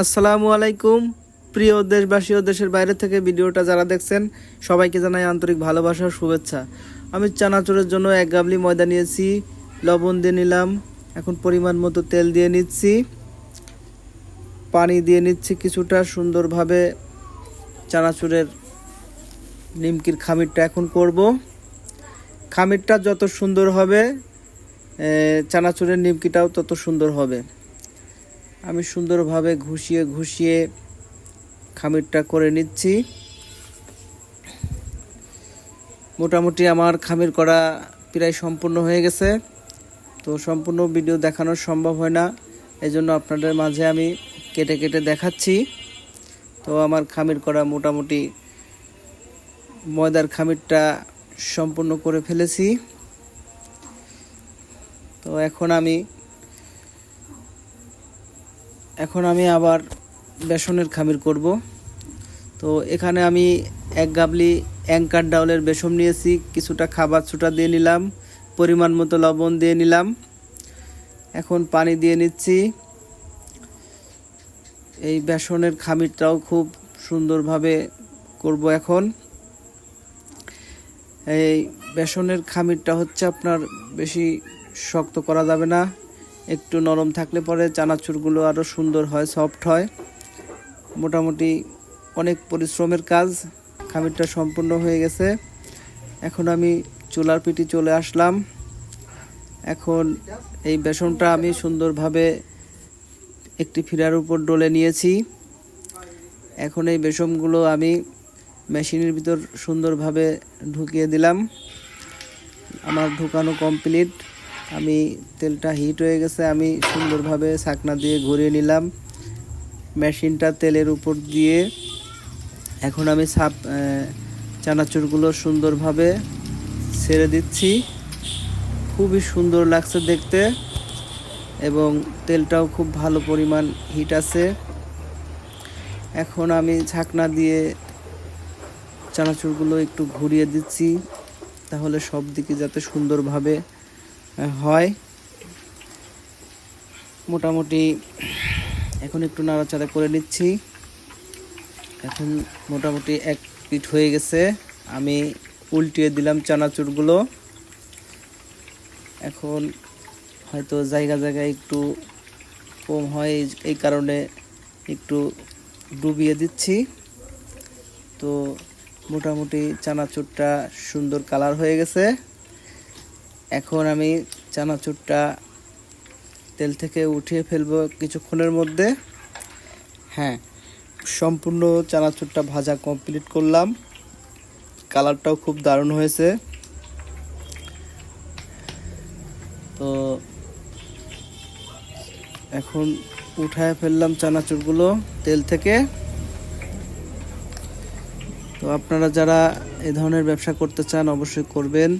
আসসালামু আলাইকুম। প্রিয় দেশবাসী ও দেশের বাইরে থেকে ভিডিওটা যারা দেখছেন, সবাইকে জানাই আন্তরিক ভালোবাসা ও শুভেচ্ছা। আমি চানাচুরের জন্য এক গাবলি ময়দা নিয়েছি, লবণ দিয়ে নিলাম, এখন পরিমাণ মতো তেল দিয়ে নিচ্ছি। পানি দিয়ে নিচ্ছি কিছুটা, সুন্দরভাবে চানাচুরের নিমকির খামিরটা এখন করব। খামিরটা যত সুন্দর হবে চানাচুরের নিমকিটাও তত সুন্দর হবে। আমি সুন্দরভাবে ঘুষিয়ে ঘুষিয়ে খামিরটা করে নিচ্ছি। মোটামুটি আমার খামির করা প্রায় সম্পূর্ণ হয়ে গেছে। তো সম্পূর্ণ ভিডিও দেখানো সম্ভব হয় না। এই জন্য আপনাদের মাঝে আমি কেটে কেটে দেখাচ্ছি। তো আমার খামির করা মোটামুটি ময়দার খামিরটা সম্পূর্ণ করে ফেলেছি। তো এখন আমি এখন আমি আবার বেসনের খামির করব। তো এখানে আমি এক গাবলি অ্যাঙ্কার ডাউলের বেসন নিয়েছি, কিছুটা খাবার ছুটা দিয়ে নিলাম, পরিমাণ মতো লবণ দিয়ে নিলাম। এখন পানি দিয়ে নিচ্ছি। এই বেসনের খামিরটাও খুব সুন্দরভাবে করব এখন। এই বেসনের খামিরটা হচ্ছে আপনার বেশি শক্ত করা যাবে না। একটু নরম থাকলে পরে চানাচুরগুলো আরও সুন্দর হয় সফট হয়। মোটামুটি অনেক পরিশ্রমের কাজ, খামিরটা সম্পূর্ণ হয়ে গেছে। এখন আমি চুলার পিটি চলে আসলাম। এখন এই বেসনটা আমি সুন্দরভাবে একটি ফিরার উপর ডলে নিয়েছি। এখন এই বেসনগুলো আমি মেশিনের ভিতর সুন্দরভাবে ঢুকিয়ে দিলাম। আমার ঢুকানো কমপ্লিট। আমি তেলটা হিট হয়ে গেছে, আমি সুন্দরভাবে ছাকনা দিয়ে ঘুরিয়ে নিলাম। মেশিনটা তেলের উপর দিয়ে এখন আমি সাপ চানাচুরগুলো সুন্দরভাবে ছেড়ে দিচ্ছি। খুবই সুন্দর লাগছে দেখতে এবং তেলটাও খুব ভালো পরিমাণ হিট আছে। এখন আমি ছাকনা দিয়ে চানাচুরগুলো একটু ঘুরিয়ে দিচ্ছি, তাহলে সব দিকে যাতে সুন্দরভাবে হয়। মোটামুটি এখন একটু নাড়াচাড়া করে নিচ্ছি। এখন মোটামুটি এক পিঠ হয়ে গেছে। আমি উল্টিয়ে দিলাম চানাচুরগুলো। এখন হয়তো জায়গা জায়গায় একটু কম হয়, এই- কারণে একটু ডুবিয়ে দিচ্ছি। তো মোটামুটি চানাচুরটা সুন্দর কালার হয়ে গেছে। এখন আমি চানাচুরটা তেল থেকে উঠিয়ে ফেলব কিছুক্ষণের মধ্যে। হ্যাঁ সম্পূর্ণ চানাচুরটা ভাজা কমপ্লিট করলাম। কালারটাও খুব দারুণ হয়েছে। তো এখন উঠায় ফেললাম চানাচুরগুলো তেল থেকে। তো আপনারা যারা এ ধরনের ব্যবসা করতে চান, অবশ্যই করবেন।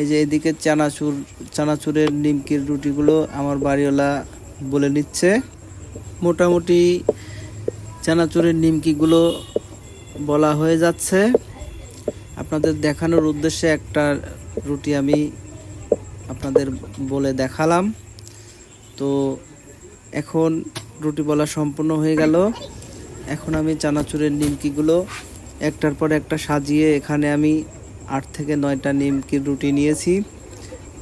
এই যে এদিকে চানাচুর, চানাচুরের নিমকির রুটিগুলো আমার বাড়িওয়ালা বলে নিচ্ছে। মোটামুটি চানাচুরের নিমকিগুলো বলা হয়ে যাচ্ছে। আপনাদের দেখানোর উদ্দেশ্যে একটা রুটি আমি আপনাদের বলে দেখালাম। তো এখন রুটি বলা সম্পূর্ণ হয়ে গেল। এখন আমি চানাচুরের নিমকিগুলো একটার পর একটা সাজিয়ে এখানে আমি আট থেকে নয়টা নিমকির রুটি নিয়েছি।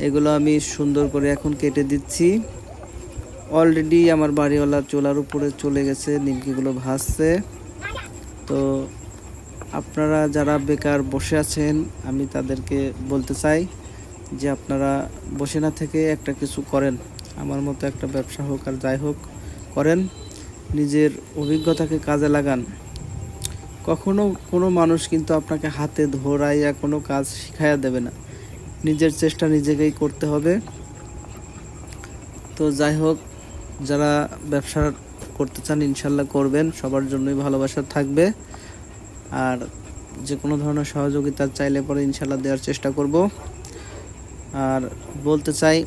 এগুলো আমি সুন্দর করে এখন কেটে দিচ্ছি। অলরেডি আমার বাড়িওয়ালা চোলার উপরে চলে গেছে, নিমকিগুলো ভাসছে তো আপনারা যারা বেকার বসে আছেন, আমি তাদেরকে বলতে চাই যে আপনারা বসে না থেকে একটা কিছু করেন। আমার মতো একটা ব্যবসা হোক আর যাই হোক, করেন। নিজের অভিজ্ঞতাকে কাজে লাগান। কখনো কোনো মানুষ কিন্তু আপনাকে হাতে ধরাইয়া কোনো কাজ শিখাইয়া দেবে না। নিজের চেষ্টা নিজেকেই করতে হবে। তো যাই হোক, যারা ব্যবসা করতে চান ইনশাল্লাহ করবেন, সবার জন্যই ভালোবাসা থাকবে। আর যে কোনো ধরনের সহযোগিতা চাইলে পরে ইনশাল্লাহ দেওয়ার চেষ্টা করব। আর বলতে চাই,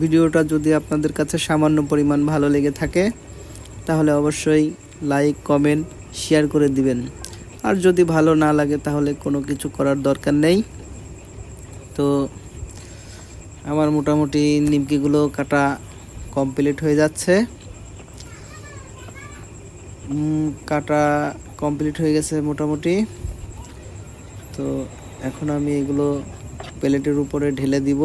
ভিডিওটা যদি আপনাদের কাছে সামান্য পরিমাণ ভালো লেগে থাকে, তাহলে অবশ্যই লাইক, কমেন্ট, শেয়ার করে দিবেন। আর যদি ভালো না লাগে তাহলে কোনো কিছু করার দরকার নেই। তো আমার মোটামুটি নিমকিগুলো কাটা কমপ্লিট হয়ে যাচ্ছে। কাটা কমপ্লিট হয়ে গেছে মোটামুটি। তো এখন আমি এগুলো প্লেটের উপরে ঢেলে দিব।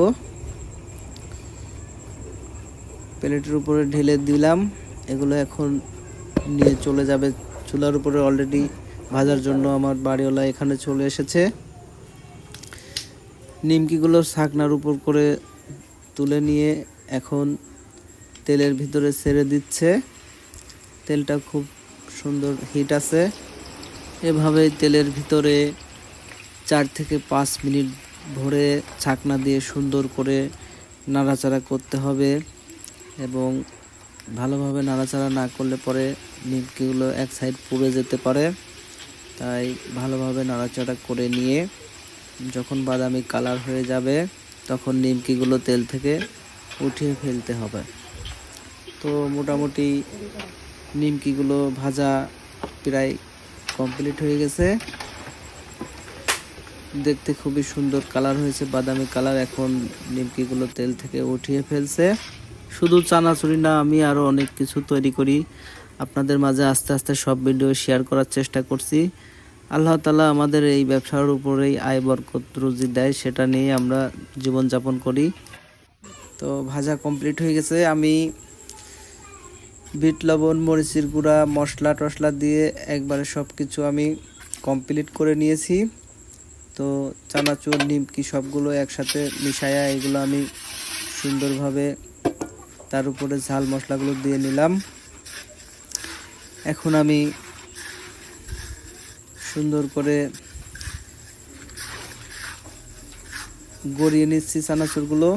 প্লেটের উপরে ঢেলে দিলাম। এগুলো এখন নিয়ে চলে যাবে। চুলার উপরে অলরেডি ভাজার জন্য আমার বাড়িওয়ালা এখানে চলে এসেছে। নিমকিগুলো ছাকনার উপর করে তুলে নিয়ে এখন তেলের ভিতরে ছেড়ে দিচ্ছে। তেলটা খুব সুন্দর হিট আছে। এভাবে তেলের ভিতরে চার থেকে পাঁচ মিনিট ভরে ছাকনা দিয়ে সুন্দর করে নাড়াচাড়া করতে হবে এবং ভালোভাবে নাড়াচাড়া না করলে পরে নিমকিগুলো এক সাইড পুড়ে যেতে পারে। তাই ভালোভাবে নাড়াচাড়া করে নিয়ে যখন বাদামি কালার হয়ে যাবে, তখন নিমকিগুলো তেল থেকে উঠিয়ে ফেলতে হবে। তো মোটামুটি নিমকিগুলো ভাজা প্রায় কমপ্লিট হয়ে গেছে। দেখতে খুবই সুন্দর কালার হয়েছে, বাদামি কালার। এখন নিমকিগুলো তেল থেকে উঠিয়ে ফেলছে। শুধু চানাচুরি না, আমি আরও অনেক কিছু তৈরি করি। আপনাদের মাঝে আস্তে আস্তে সব ভিডিও শেয়ার করার চেষ্টা করছি। আল্লাহ তালা আমাদের এই ব্যবসার উপরেই আয় বরকত রুজি দেয়, সেটা নিয়ে আমরা জীবনযাপন করি। তো ভাজা কমপ্লিট হয়ে গেছে। আমি বিট, লবণ, মরিচের গুঁড়া, মশলা টশলা দিয়ে একবারে সব কিছু আমি কমপ্লিট করে নিয়েছি। তো চানাচুর, নিমকি সবগুলো একসাথে মিশায়া এগুলো আমি সুন্দরভাবে তার উপরে ঝাল মশলাগুলো দিয়ে নিলাম। এখন আমি সুন্দর করে গড়িয়ে নিচ্ছি চানাচুরগুলো।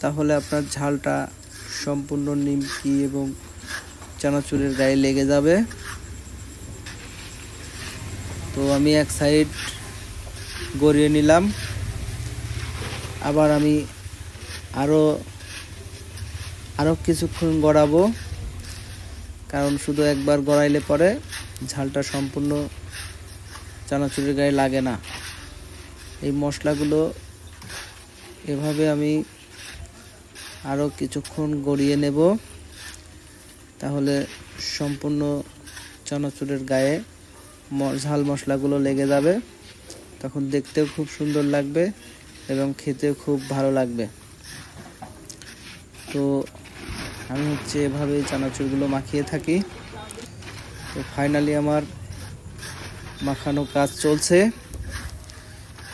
তাহলে আপনার ঝালটা সম্পূর্ণ নিমকি এবং চানাচুরের গায়ে লেগে যাবে। তো আমি এক সাইড গড়িয়ে নিলাম। আবার আমি আরও আরও কিছুক্ষণ গড়াবো। কারণ শুধু একবার গড়াইলে পরে ঝালটা সম্পূর্ণ চানাচুরের গায়ে লাগে না। এই মশলাগুলো এভাবে আমি আরও কিছুক্ষণ গড়িয়ে নেব। তাহলে সম্পূর্ণ চানাচুরের গায়ে ঝাল মশলাগুলো লেগে যাবে। তখন দেখতেও খুব সুন্দর লাগবে এবং খেতেও খুব ভালো লাগবে। তো আমি হচ্ছে এভাবেই চানাচুরগুলো মাখিয়ে থাকি। তো ফাইনালি আমার মাখানো কাজ চলছে।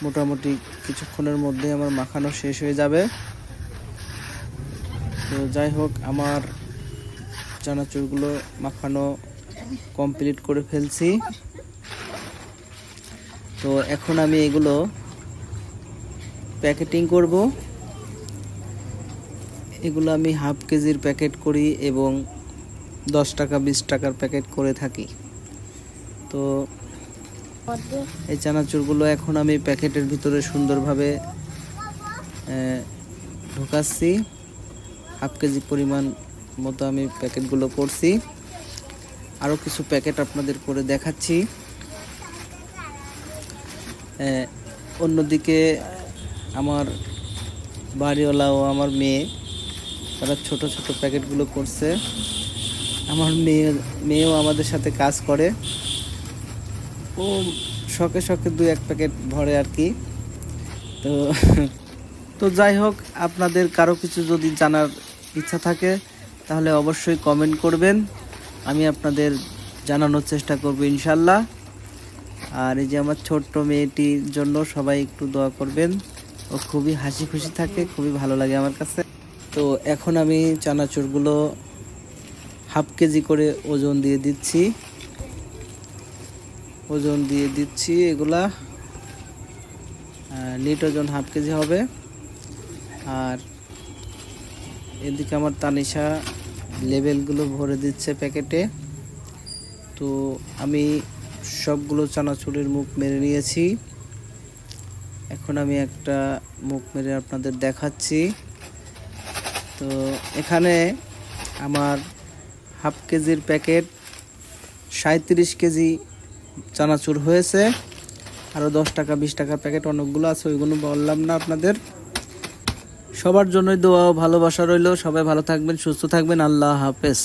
মোটামুটি কিছুক্ষণের মধ্যে আমার মাখানো শেষ হয়ে যাবে। তো যাই হোক, আমার চানাচুরগুলো মাখানো কমপ্লিট করে ফেলছি। তো এখন আমি এগুলো প্যাকেটিং করব। এগুলো আমি হাফ কেজির প্যাকেট করি এবং দশ টাকা, বিশ টাকার প্যাকেট করে থাকি। তো এই চানাচুরগুলো এখন আমি প্যাকেটের ভিতরে সুন্দরভাবে ঢোকাচ্ছি। হাফ কেজি পরিমাণ মতো আমি প্যাকেটগুলো করছি। আরও কিছু প্যাকেট আপনাদের করে দেখাচ্ছি। অন্যদিকে আমার বাড়িওয়ালা ও আমার মেয়ে তারা ছোট ছোট প্যাকেটগুলো করছে। আমার মেয়ে, মেয়েও আমাদের সাথে কাজ করে। ও শখে শখে দু এক প্যাকেট ভরে আর কি। তো তো যাই হোক, আপনাদের কারও কিছু যদি জানার ইচ্ছা থাকে, তাহলে অবশ্যই কমেন্ট করবেন। আমি আপনাদের জানানোর চেষ্টা করব ইনশাল্লাহ। আর এই যে আমার ছোট্ট মেয়েটির জন্য সবাই একটু দোয়া করবেন। ও খুবই হাসি খুশি থাকে, খুবই ভালো লাগে আমার কাছে। তো এখন আমি চানাচুরগুলো হাফ কেজি করে ওজন দিয়ে দিচ্ছি। ওজন দিয়ে দিচ্ছি এগুলা। লিট ওজন হাফ কেজি হবে। আর এদিকে আমার তানিশা লেবেলগুলো ভরে দিচ্ছে প্যাকেটে। তো আমি সবগুলো চানাচুরের মুখ মেরে নিয়েছি। এখন আমি একটা মুখ মেরে আপনাদের দেখাচ্ছি। তো এখানে আমার হাফ কেজির প্যাকেট সাঁত্রিশ কেজি চানাচুর হয়েছে আরও দশ টাকা, বিশ টাকা প্যাকেট অনেকগুলো আছে, ওইগুলো বললাম না আপনাদের। সবার জন্যই দোয়া ভালোবাসা রইল, সবাই ভালো থাকবেন, সুস্থ থাকবেন, আল্লাহ হাফেজ।